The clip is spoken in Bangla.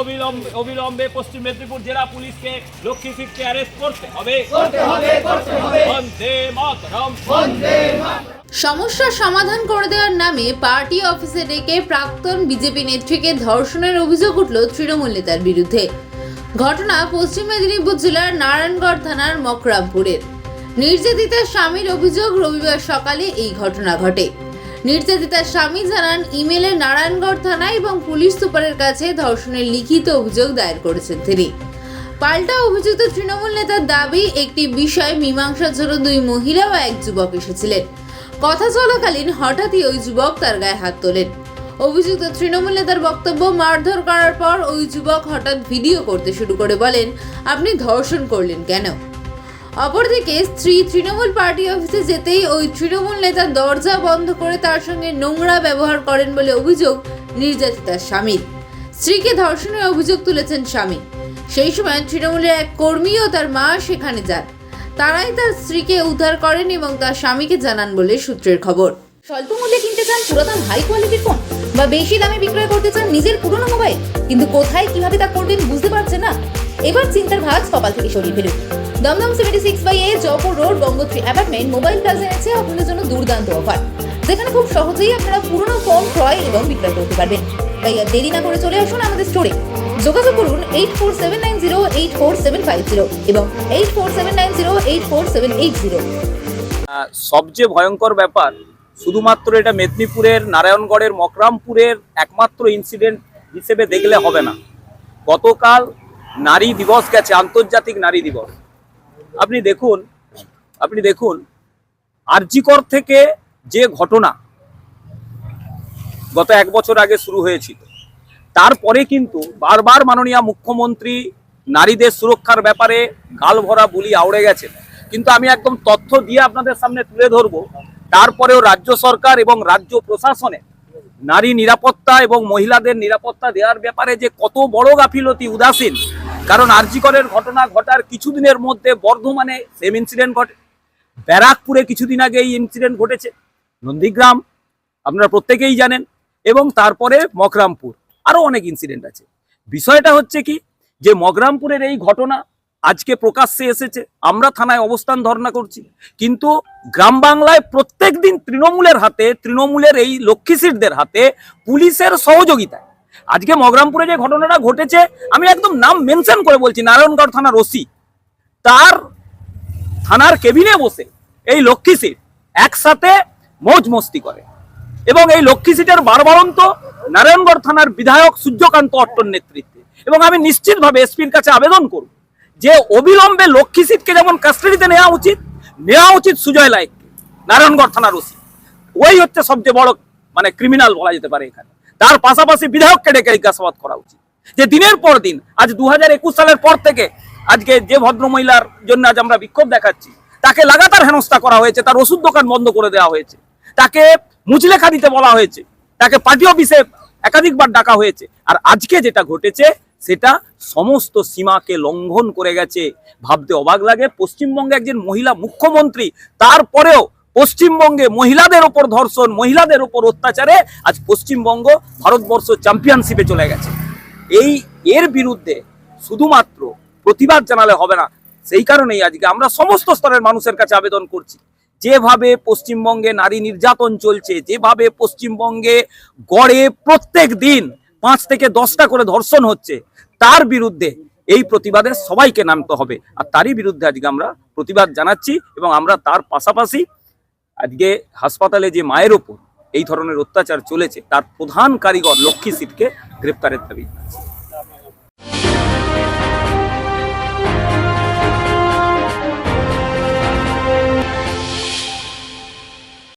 অবিলম্বে অবিলম্বে পশ্চিম মেদিনীপুর জেলা পুলিশকে লক্ষ্মী সিটকে অ্যারেস্ট করতে হবে বন্দে মাতরম। সমস্যার সমাধান করে দেওয়ার নামে পার্টি অফিসে ডেকে প্রাক্তন বিজেপি নেত্রীকে ধর্ষণের অভিযোগ উঠল তৃণমূল নেতার বিরুদ্ধে। ঘটনা পশ্চিম মেদিনীপুর জেলার নারায়ণগড় থানার মকরামপুরের। নির্যাতিতার স্বামীর অভিযোগ রবিবার সকালে এই ঘটনা ঘটে। নির্যাতিতার স্বামী জানান, ইমেলে নারায়ণগড় থানায় এবং পুলিশ সুপারের কাছে ধর্ষণের লিখিত অভিযোগ দায়ের করেছেন তিনি। পাল্টা অভিযুক্ত তৃণমূল নেতার দাবি, একটি বিষয় মীমাংসার জন্য দুই মহিলা ও এক যুবক এসেছিলেন। কথা চলাকালীন হঠাৎই ওই যুবক তার গায়ে হাত তোলেন। অভিযুক্ত তৃণমূল নেতার বক্তব্য মারধর করার পর ওই যুবক হঠাৎ ভিডিও করতে শুরু করে বলেন, আপনি ধর্ষণ করলেন কেন? অপরদিকে স্ত্রী তৃণমূল পার্টি অফিসে যেতেই ওই তৃণমূল নেতা দরজা বন্ধ করে তার সঙ্গে নোংরা ব্যবহার করেন বলে অভিযোগ নির্যাতিতার স্বামীর। স্ত্রীকে ধর্ষণের অভিযোগ তুলেছেন স্বামী। সেই সময় তৃণমূলের এক কর্মী ও তার মা সেখানে যান। তারাই তার স্ত্রীকে উদ্ধার করেন এবং তার স্বামীকে জানান বলে সূত্রের খবর। স্বল্প মূল্যে কিনতে চান পুরাতন হাই কোয়ালিটির ফোন বা বেশি দামে বিক্রয় করতে চান নিজের পুরনো মোবাইল কিন্তু কোথায় কীভাবে তা করবেন বুঝতে পারছেন না? এবার চিন্তার ভাঁজ কপাল থেকে সরিয়ে ফেলুন। Dum Dum seventy six by A Jaipur road Gangotri apartment mobile plaza এনেছে আপনাদের জন্য দুর্দান্ত অফার যেখানে খুব সহজেই আপনারা পুরনো ফোন ক্রয় এবং বিক্রয় করতে পারবেন। তাই আর দেরি না করে চলে আসুন আমাদের স্টোরে যোগাযোগ করুন eight four seven nine zero eight four seven five zero এবং eight four seven nine zero eight four seven eight zero সবচেয়ে ভয়ঙ্কর ব্যাপার, শুধুমাত্র এটা মেদিনীপুরের, নারায়ণগড়ের, মকরামপুরের একমাত্র ইনসিডেন্ট হিসেবে দেখলে হবে না। গতকাল নারী দিবস গেছে, আন্তর্জাতিক নারী দিবস। আপনি দেখুন আপনি দেখুন, আরজিকর থেকে যে ঘটনা গত এক বছর আগে শুরু হয়েছিল, তারপরে কিন্তু বারবার মাননীয় মুখ্যমন্ত্রী নারীদের সুরক্ষার ব্যাপারে গাল ভরা বুলি আউড়ে গেছেন। কিন্তু আমি একদম তথ্য দিয়ে আপনাদের সামনে তুলে ধরবো, তারপরেও রাজ্য সরকার এবং রাজ্য প্রশাসনে নারী নিরাপত্তা এবং মহিলাদের নিরাপত্তা দেওয়ার ব্যাপারে যে কত বড় গাফিলতি, উদাসীন কারণ আরজিকরের ঘটনা ঘটার কিছুদিনের মধ্যে বর্ধমানে সেম ইনসিডেন্ট ঘটে। ব্যারাকপুরে কিছুদিন আগে এই ইনসিডেন্ট ঘটেছে। নন্দীগ্রাম, আপনারা প্রত্যেকেই জানেন। এবং তারপরে মকরামপুর, আরও অনেক ইনসিডেন্ট আছে। বিষয়টা হচ্ছে কি, যে মগরামপুরের এই ঘটনা আজকে প্রকাশ্যে এসেছে। আমরা থানায় অবস্থান ধর্ণা করছি। কিন্তু গ্রাম বাংলায় প্রত্যেক দিন তৃণমূলের হাতে, তৃণমূলের এই লক্ষ্মীশিরদের হাতে পুলিশের সহযোগিতায় আজকে মগরামপুরে যে ঘটনাটা ঘটেছে, আমি একদম নাম মেনশন করে বলছি, নারায়ণগড় থানার ওসি। তার থানার কেবিনে বসে এই লক্ষ্মী সিট একসাথে মৌজ মস্তি করে। এবং এই লক্ষ্মী সিটের বারবারন্ত নারায়ণগড় থানার বিধায়ক সূর্যকান্ত অট্টর নেতৃত্বে। এবং আমি নিশ্চিতভাবে এসপির কাছে আবেদন করব যে অবিলম্বে লক্ষ্মী সিটকে যেমন কাস্টাডিতে নেওয়া উচিত নেওয়া উচিত সুজয় লাইককে, নারায়ণগড় থানার ওসি। ওই হচ্ছে সবচেয়ে বড় মানে ক্রিমিনাল বলা যেতে পারে এখানে। তার পাশাপাশি বিধায়ককে ডেকে জিজ্ঞাসাবাদ করা উচিত। যে দিনের পর দিন, আজ দু হাজার একুশ সালের পর থেকে আজকে যে ভদ্রমহিলার জন্য আজ আমরা বিক্ষোভ দেখাচ্ছি, তাকে লাগাতার হেনস্থা করা হয়েছে, তার ওষুধ দোকান বন্ধ করে দেওয়া হয়েছে, তাকে মুচলেখা দিতে বলা হয়েছে, তাকে পার্টি অফিসে একাধিকবার ডাকা হয়েছে। আর আজকে যেটা ঘটেছে, সেটা সমস্ত সীমাকে লঙ্ঘন করে গেছে। ভাবতে অবাক লাগে, পশ্চিমবঙ্গে একজন মহিলা মুখ্যমন্ত্রী, তারপরেও পশ্চিমবঙ্গে মহিলাদের ওপর ধর্ষণ, মহিলাদের ওপর অত্যাচারে আজ পশ্চিমবঙ্গ ভারতবর্ষ চ্যাম্পিয়নশিপে চলে গেছে। এই, এর বিরুদ্ধে শুধুমাত্র প্রতিবাদ জানালে হবে না, সেই কারণেই আজকে আমরা সমস্ত স্তরের মানুষের কাছে আবেদন করছি। যেভাবে পশ্চিমবঙ্গে নারী নির্যাতন চলছে, যেভাবে পশ্চিমবঙ্গে গড়ে প্রত্যেক দিন পাঁচ থেকে দশটা করে ধর্ষণ হচ্ছে, তার বিরুদ্ধে এই প্রতিবাদে সবাইকে নামতে হবে। আর তারই বিরুদ্ধে আজকে আমরা প্রতিবাদ জানাচ্ছি এবং আমরা তার পাশাপাশি আজকে হাসপাতালে যে মায়ের ওপর এই ধরনের অত্যাচার চলেছে, তার প্রধান কারিগর লক্ষ্মী সিটকে গ্রেপ্তারের দাবি।